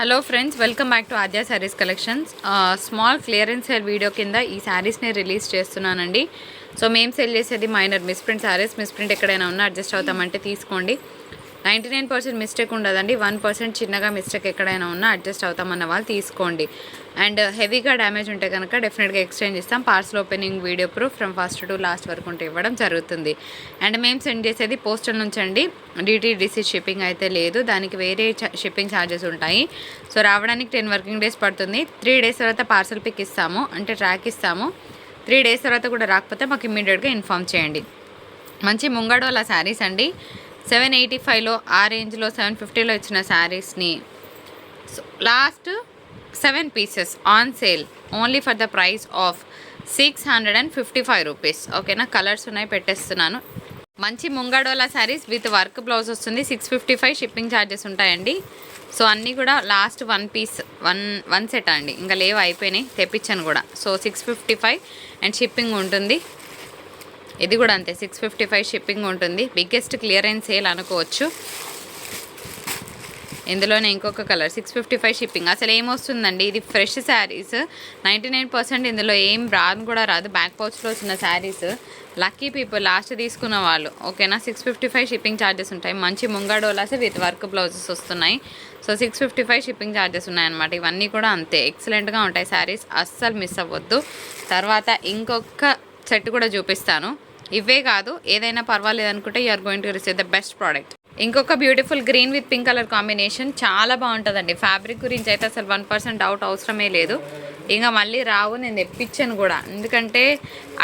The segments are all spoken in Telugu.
Hello friends welcome back to Aadya sarees collections small clearance sale video కింద ఈ శారీస్ని రిలీజ్ చేస్తున్నానండి. సో మేము సెల్ చేసేది మైనర్ మిస్ప్రింట్ శారీస్ మిస్ప్రింట్ ఎక్కడైనా ఉన్నా అడ్జస్ట్ అవుతామంటే తీసుకోండి. నైంటీ నైన్ పర్సెంట్ మిస్టేక్ ఉండదండి. వన్ పర్సెంట్ చిన్నగా మిస్టేక్ ఎక్కడైనా ఉన్నా అడ్జస్ట్ అవుతామన్న వాళ్ళు తీసుకోండి. అండ్ హెవీగా డ్యామేజ్ ఉంటే కనుక డెఫినెట్గా ఎక్స్చేంజ్ ఇస్తాం. Parcel opening video proof from first to last వరకు ఉంటే ఇవ్వడం జరుగుతుంది. అండ్ మేము సెండ్ చేసేది పోస్టల్ నుంచి అండి. డిటీడీసీ షిప్పింగ్ అయితే లేదు. దానికి వేరే షిప్పింగ్ ఛార్జెస్ ఉంటాయి. సో రావడానికి టెన్ వర్కింగ్ డేస్ పడుతుంది. త్రీ డేస్ తర్వాత పార్సల్ పిక్ ఇస్తాము. అంటే ట్రాక్ ఇస్తాము. త్రీ డేస్ తర్వాత కూడా రాకపోతే మాకు ఇమ్మీడియట్గా ఇన్ఫామ్ చేయండి. మంచి ముంగడోల శారీస్ అండి. సెవెన్ ఎయిటీ ఫైవ్లో ఆ రేంజ్లో సెవెన్ ఫిఫ్టీలో ఇచ్చిన శారీస్ని last seven pieces on sale only for the price of six hundred and fifty five rupees ఓకేనా కలర్స్ ఉన్నాయి పెట్టేస్తున్నాను. మంచి ముంగడోలా శారీస్ విత్ వర్క్ బ్లౌజ్ వస్తుంది. Six fifty five shipping charges ఉంటాయండి. సో అన్నీ కూడా last one piece one one set అండి. ఇంకా లేవు అయిపోయినాయి. తెప్పించాను కూడా. So six fifty five and shipping ఉంటుంది. ఇది కూడా అంతే సిక్స్ ఫిఫ్టీ ఫైవ్ షిప్పింగ్ ఉంటుంది. బిగ్గెస్ట్ క్లియరెన్స్ సేల్ అనుకోవచ్చు. ఇందులోనే ఇంకొక colour six fifty five shipping అసలు ఏమొస్తుందండి? ఇది fresh saris ninety nine percent ఇందులో ఏం రాదు కూడా రాదు. బ్యాక్ పౌచ్లో వచ్చిన శారీస్ లక్కీ పీపుల్ లాస్ట్ తీసుకున్న వాళ్ళు. ఓకేనా six fifty five shipping charges ఉంటాయి. మంచి ముంగాడోలాస్ విత్ వర్క్ బ్లౌజెస్ వస్తున్నాయి. So six fifty five shipping charges ఉన్నాయన్నమాట. ఇవన్నీ కూడా అంతే. ఎక్సలెంట్గా ఉంటాయి శారీస్ అస్సలు మిస్ అవ్వద్దు. తర్వాత ఇంకొక సెట్ కూడా చూపిస్తాను. ఇవే కాదు ఏదైనా పర్వాలేదు అనుకుంటే you're going to receive the best product ఇంకొక beautiful green with pink colour combination చాలా బాగుంటుందండి. ఫ్యాబ్రిక్ గురించి అయితే అసలు వన్ పర్సెంట్ డౌట్ అవసరమే లేదు. ఇంకా మళ్ళీ రావు నేను తెప్పించాను కూడా. ఎందుకంటే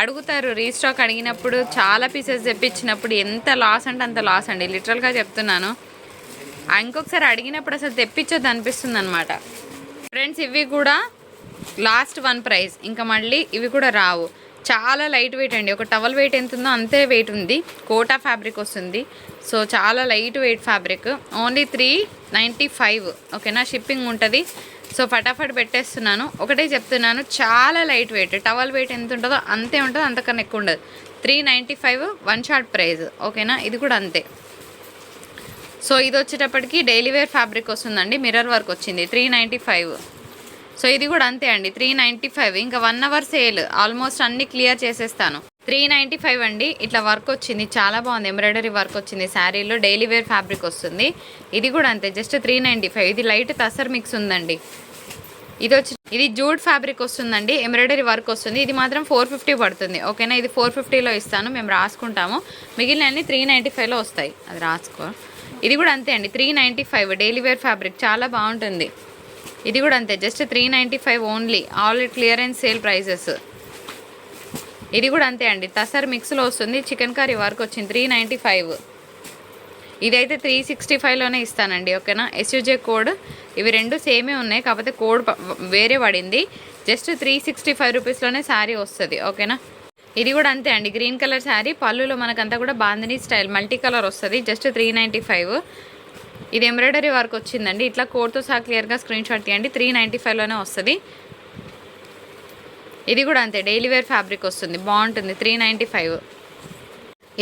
అడుగుతారు రీస్టాక్ అడిగినప్పుడు చాలా పీసెస్ తెప్పించినప్పుడు ఎంత లాస్ అంటే అంత లాస్ అండి. లిటరల్గా చెప్తున్నాను. ఇంకొకసారి అడిగినప్పుడు అసలు తెప్పించొద్దు అనిపిస్తుంది అనమాట ఫ్రెండ్స్ ఇవి కూడా లాస్ట్ వన్ ప్రైస్ ఇంకా మళ్ళీ ఇవి కూడా రావు. చాలా లైట్ వెయిట్ అండి. ఒక టవల్ వెయిట్ ఎంత ఉందో అంతే వెయిట్ ఉంది. కోటా ఫ్యాబ్రిక్ వస్తుంది. సో చాలా light weight fabric only three ninety five ఓకేనా షిప్పింగ్ ఉంటుంది. సో ఫటాఫట్ పెట్టేస్తున్నాను. ఒకటే చెప్తున్నాను చాలా లైట్ వెయిట్ టవల్ వెయిట్ ఎంత ఉంటుందో అంతే ఉంటుంది అంతకన్నా ఎక్కువ ఉండదు. Three ninety five one short price ఓకేనా ఇది కూడా అంతే. సో ఇది వచ్చేటప్పటికి డైలీ వేర్ ఫ్యాబ్రిక్ వస్తుందండి. మిర్రర్ వర్క్ వచ్చింది. త్రీ నైంటీ ఫైవ్ సో ఇది కూడా అంతే అండి. త్రీ నైంటీ ఫైవ్ ఇంకా వన్ అవర్ సేల్. ఆల్మోస్ట్ అన్ని క్లియర్ చేసేస్తాను. త్రీ నైంటీ ఫైవ్ అండి. ఇట్లా వర్క్ వచ్చింది. చాలా బాగుంది. ఎంబ్రాయిడరీ వర్క్ వచ్చింది. శారీలో డైలీ వేర్ ఫ్యాబ్రిక్ వస్తుంది. ఇది కూడా అంతే. జస్ట్ త్రీ నైంటీ ఫైవ్ ఇది లైట్ తసర్ మిక్స్ ఉందండి. ఇది వచ్చి ఇది జూడ్ ఫ్యాబ్రిక్ వస్తుందండి. ఎంబ్రాయిడరీ వర్క్ వస్తుంది. ఇది మాత్రం ఫోర్ ఫిఫ్టీ పడుతుంది. ఓకేనా ఇది ఫోర్ ఫిఫ్టీలో ఇస్తాను. మేము రాసుకుంటాము. మిగిలిన అన్ని త్రీ నైంటీ ఫైవ్లో వస్తాయి. అది రాసుకో. ఇది కూడా అంతే అండి. Three ninety five daily wear fabric చాలా బాగుంటుంది. ఇది కూడా అంతే just three ninety five only all clearance sale prices ఇది కూడా అంతే అండి తసర్ మిక్స్లో వస్తుంది చికెన్ కర్రీ వర్క్ వచ్చింది త్రీ నైంటీ ఫైవ్ ఇదైతే త్రీ సిక్స్టీ ఫైవ్లోనే ఇస్తానండి ఓకేనా? ఎస్యూజే కోడ్ ఇవి రెండు సేమే ఉన్నాయి కాకపోతే కోడ్ వేరే పడింది. జస్ట్ త్రీ సిక్స్టీ ఫైవ్ రూపీస్లోనే శారీ వస్తుంది ఓకేనా? ఇది కూడా అంతే అండి గ్రీన్ కలర్ శారీ పళ్ళులో మనకంతా కూడా బాందినీ స్టైల్ మల్టీ కలర్ వస్తుంది జస్ట్ త్రీ నైంటీ ఫైవ్ ఇది ఎంబ్రాయిడరీ వర్క్ వచ్చిందండి. ఇట్లా కోడ్తో సహా క్లియర్గా స్క్రీన్ షాట్ తీయండి. త్రీ నైంటీ ఫైవ్లోనే వస్తుంది. ఇది కూడా అంతే డైలీ వేర్ ఫ్యాబ్రిక్ వస్తుంది. బాగుంటుంది త్రీ నైంటీ ఫైవ్.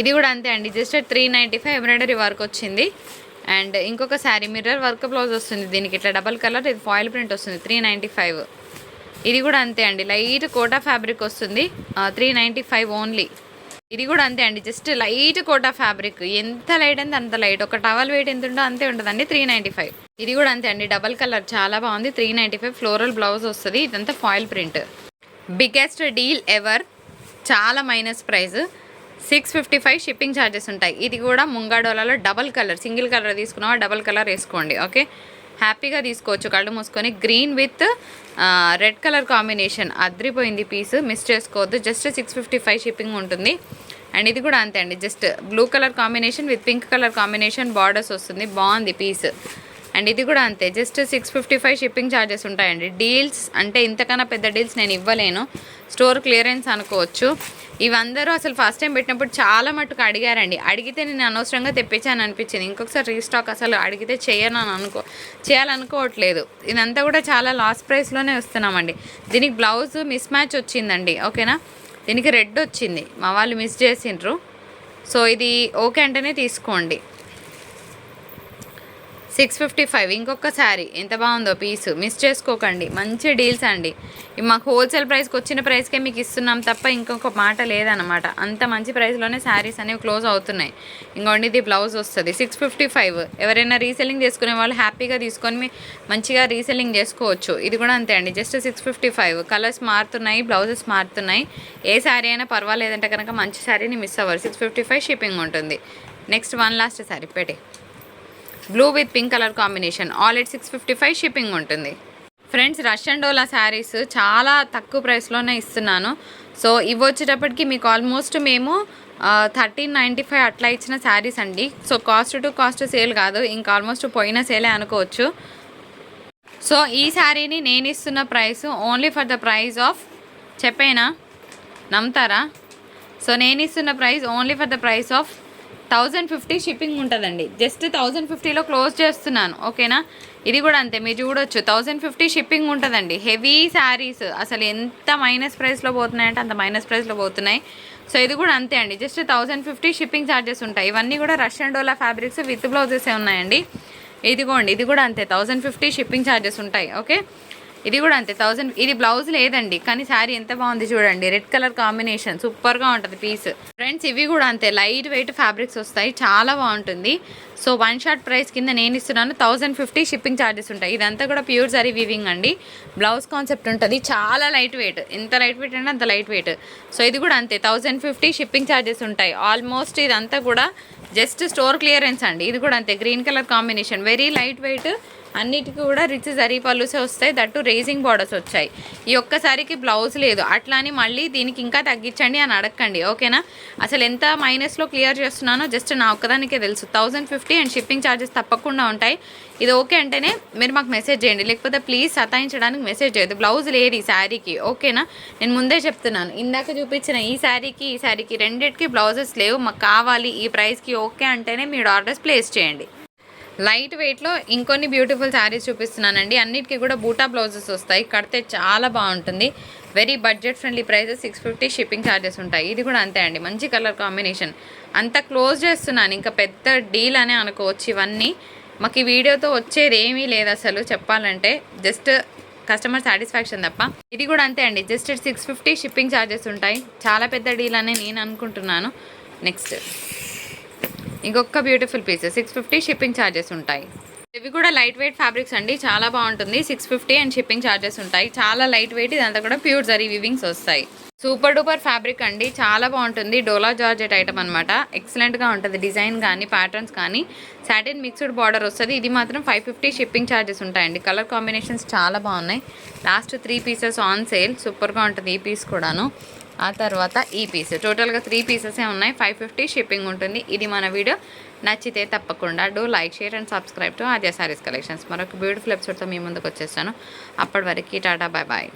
ఇది కూడా అంతే అండి just three ninety five embroidery work వచ్చింది. అండ్ ఇంకొక శారీ మిర్రర్ వర్క్ బ్లౌజ్ వస్తుంది దీనికి. ఇట్లా డబల్ కలర్ ఇది ఫాయిల్ ప్రింట్ వస్తుంది త్రీ నైంటీ ఫైవ్. ఇది కూడా అంతే అండి లైట్ కోటా ఫ్యాబ్రిక్ వస్తుంది. Three ninety five only. ఇది కూడా అంతే అండి. Just light Kota fabric. ఎంత లైట్ అంటే అంత లైట్. ఒక టవల్ వెయిట్ ఎంత ఉందో అంతే ఉంటుందండి. Three ninety five. ఇది కూడా అంతే అండి. Double colour. చాలా బాగుంది. Three ninety five floral blouse వస్తుంది. ఇదంతా foil print. Biggest deal ever చాలా minus price six fifty five shipping charges ఉంటాయి. ఇది కూడా ముంగాడోలలో డబల్ కలర్. సింగిల్ కలర్ తీసుకున్నావా? డబల్ కలర్ వేసుకోండి. ఓకే? హ్యాపీగా తీసుకోవచ్చు. కళ్ళు మూసుకొని green with red colour combination. అద్రిపోయింది piece. Miss చేసుకోవద్దు. Just six fifty five shipping ఉంటుంది. అండ్ ఇది కూడా అంతే అండి. Just blue colour combination with pink colour combination borders వస్తుంది. బాగుంది పీస్. అండ్ ఇది కూడా అంతే. Just six fifty five shipping charges ఉంటాయండి. డీల్స్ అంటే ఇంతకన్నా పెద్ద డీల్స్ నేను ఇవ్వలేను. స్టోర్ క్లియరెన్స్ అనుకోవచ్చు. ఇవందరూ అసలు ఫస్ట్ టైం పెట్టినప్పుడు చాలా మటుకు అడిగారండి. అడిగితే నేను అనవసరంగా తెప్పించాను అనిపించింది. ఇంకొకసారి రీస్టాక్ అసలు అడిగితే చేయను అని అనుకో చేయాలనుకోవట్లేదు. ఇదంతా కూడా చాలా లాస్ ప్రైస్లోనే వస్తున్నామండి. దీనికి బ్లౌజ్ మిస్ మ్యాచ్ వచ్చిందండి. ఓకేనా? దీనికి రెడ్ వచ్చింది. మా వాళ్ళు మిస్ చేసిండ్రు. సో ఇది ఓకే అంటేనే తీసుకోండి. Six fifty five. ఇంకొక శారీ ఎంత బాగుందో పీస్. మిస్ చేసుకోకండి. మంచి డీల్స్ అండి. మాకు హోల్సేల్ ప్రైస్కి వచ్చిన ప్రైస్కే మీకు ఇస్తున్నాం తప్ప ఇంకొక మాట లేదనమాట అంత మంచి ప్రైస్లోనే శారీస్ అనేవి క్లోజ్ అవుతున్నాయి. ఇంకోండి ఇది బ్లౌజ్ వస్తుంది. Six fifty five. ఎవరైనా రీసెల్లింగ్ చేసుకునే వాళ్ళు హ్యాపీగా తీసుకొని మీ మంచిగా రీసెల్లింగ్ చేసుకోవచ్చు. ఇది కూడా అంతే అండి. Just six fifty five. Colours మారుతున్నాయి బ్లౌజెస్ మారుతున్నాయి. ఏ శారీ అయినా పర్వాలేదంటే కనుక మంచి శారీని మిస్ అవ్వరు. సిక్స్ ఫిఫ్టీ ఫైవ్ షిప్పింగ్ ఉంటుంది. నెక్స్ట్ వన్ లాస్ట్ శారీ పెట్టే. Blue with pink colour combination all at six fifty five shipping ఉంటుంది ఫ్రెండ్స్ రష్యన్ డోలా శారీస్ చాలా తక్కువ ప్రైస్లోనే ఇస్తున్నాను. సో ఇవి వచ్చేటప్పటికి మీకు ఆల్మోస్ట్ మేము థర్టీన్ నైంటీ ఫైవ్ అట్లా ఇచ్చిన శారీస్ అండి. So cost to cost sale కాదు. ఇంకా ఆల్మోస్ట్ పోయిన సేలే అనుకోవచ్చు. సో ఈ శారీని నేను ఇస్తున్న price only for the price of చెప్పేనా? నమ్ముతారా? సో నేను ఇస్తున్న price only for the price of thousand fifty shipping ఉంటుందండి. జస్ట్ థౌజండ్ ఫిఫ్టీలో క్లోజ్ చేస్తున్నాను ఓకేనా? ఇది కూడా అంతే మీరు చూడొచ్చు. థౌజండ్ ఫిఫ్టీ షిప్పింగ్ ఉంటుందండి. హెవీ శారీస్ అసలు ఎంత మైనస్ ప్రైస్లో పోతున్నాయంటే అంత మైనస్ ప్రైస్లో పోతున్నాయి. సో ఇది కూడా అంతే అండి. Just thousand fifty shipping charges ఉంటాయి. ఇవన్నీ కూడా Russian dola fabrics with blouses ఉన్నాయండి. ఇదిగోండి ఇది కూడా అంతే థౌజండ్ ఫిఫ్టీ షిప్పింగ్ ఛార్జెస్ ఉంటాయి ఓకే? ఇది కూడా అంతే థౌజండ్ ఇది బ్లౌజ్ లేదండి కానీ శారీ ఎంత బాగుంది చూడండి. రెడ్ కలర్ కాంబినేషన్ సూపర్గా ఉంటుంది పీస్ ఫ్రెండ్స్ ఇవి కూడా అంతే లైట్ వెయిట్ ఫ్యాబ్రిక్స్ వస్తాయి చాలా బాగుంటుంది. సో వన్ షార్ట్ ప్రైస్ కింద నేను ఇస్తున్నాను థౌజండ్ ఫిఫ్టీ షిప్పింగ్ ఛార్జెస్ ఉంటాయి. ఇదంతా కూడా ప్యూర్ సారీ వివింగ్ అండి. బ్లౌజ్ కాన్సెప్ట్ ఉంటుంది చాలా లైట్ వెయిట్ ఎంత లైట్ వెయిట్ అంటే అంత లైట్ వెయిట్ సో ఇది కూడా అంతే థౌజండ్ ఫిఫ్టీ షిప్పింగ్ ఛార్జెస్ ఉంటాయి. ఆల్మోస్ట్ ఇదంతా కూడా జస్ట్ స్టోర్ క్లియరెన్స్ అండి. ఇది కూడా అంతే green colour combination very light weight అన్నిటికీ కూడా రిచ్ జరీ పళ్ళుసే వస్తాయి దట్టు రేసింగ్ బార్డర్స్ వచ్చాయి. ఈ ఒక్కసారికి బ్లౌజ్ లేదు. అట్లా అని మళ్ళీ దీనికి ఇంకా తగ్గించండి అని అడగండి ఓకేనా? అసలు ఎంత మైనస్లో క్లియర్ చేస్తున్నానో జస్ట్ నా ఒక్కదానికే తెలుసు. Thousand fifty and shipping charges తప్పకుండా ఉంటాయి. ఇది ఓకే అంటేనే మీరు మాకు మెసేజ్ చేయండి. లేకపోతే ప్లీజ్ సతాయించడానికి మెసేజ్ చేయదు బ్లౌజ్ లేదు ఈ శారీకి ఓకేనా? నేను ముందే చెప్తున్నాను. ఇందాక చూపించిన ఈ శారీకి ఈ శారీకి రెండింటికి బ్లౌజెస్ లేవు. మాకు కావాలి ఈ ప్రైస్కి ఓకే అంటేనే మీరు ఆర్డర్స్ ప్లేస్ చేయండి. లైట్ వెయిట్లో ఇంకొన్ని బ్యూటిఫుల్ శారీస్ చూపిస్తున్నానండి. అన్నిటికీ కూడా బూటా బ్లౌజెస్ వస్తాయి. కడితే చాలా బాగుంటుంది. Very budget friendly prices six fifty shipping charges ఉంటాయి. ఇది కూడా అంతే అండి. మంచి కలర్ కాంబినేషన్ అంత క్లోజ్ చేస్తున్నాను. ఇంకా పెద్ద డీల్ అనే అనుకోవచ్చు ఇవన్నీ. మాకు ఈ వీడియోతో వచ్చేది ఏమీ లేదు అసలు చెప్పాలంటే. జస్ట్ కస్టమర్ సాటిస్ఫాక్షన్ తప్ప. ఇది కూడా అంతే అండి. Just six fifty shipping charges ఉంటాయి. చాలా పెద్ద డీల్ అనే నేను అనుకుంటున్నాను. నెక్స్ట్ ఇంకొక beautiful piece six fifty shipping charges ఉంటాయి. ఇవి కూడా లైట్ వెయిట్ ఫ్యాబ్రిక్స్ అండి. చాలా బాగుంటుంది. Six fifty and shipping charges ఉంటాయి. చాలా లైట్ వెయిట్ ఇదంతా కూడా ప్యూర్ జరీ వివింగ్స్ వస్తాయి. సూపర్ డూపర్ ఫ్యాబ్రిక్ అండి. చాలా బాగుంటుంది. డోలా జార్జెట్ ఐటమ్ అనమాట ఎక్సలెంట్గా ఉంటుంది. డిజైన్ కానీ ప్యాటర్న్స్ కానీ సాటిన్ మిక్స్డ్ బార్డర్ వస్తుంది. ఇది మాత్రం ఫైవ్ ఫిఫ్టీ షిప్పింగ్ ఛార్జెస్ ఉంటాయండి. కలర్ కాంబినేషన్స్ చాలా బాగున్నాయి. Last three pieces on sale సూపర్గా ఉంటుంది ఈ పీస్ కూడాను. ఆ తర్వాత ఈ పీస్ టోటల్గా త్రీ పీసెసే ఉన్నాయి. ఫైవ్ ఫిఫ్టీ షిప్పింగ్ ఉంటుంది. ఇది మన వీడియో నచ్చితే తప్పకుండా do like share and subscribe to Aadya saris collections మరొక బ్యూటిఫుల్ ఎపిసోడ్తో మీ ముందుకు వచ్చేస్తాను. అప్పటి వరకు టాటా బాయ్ బాయ్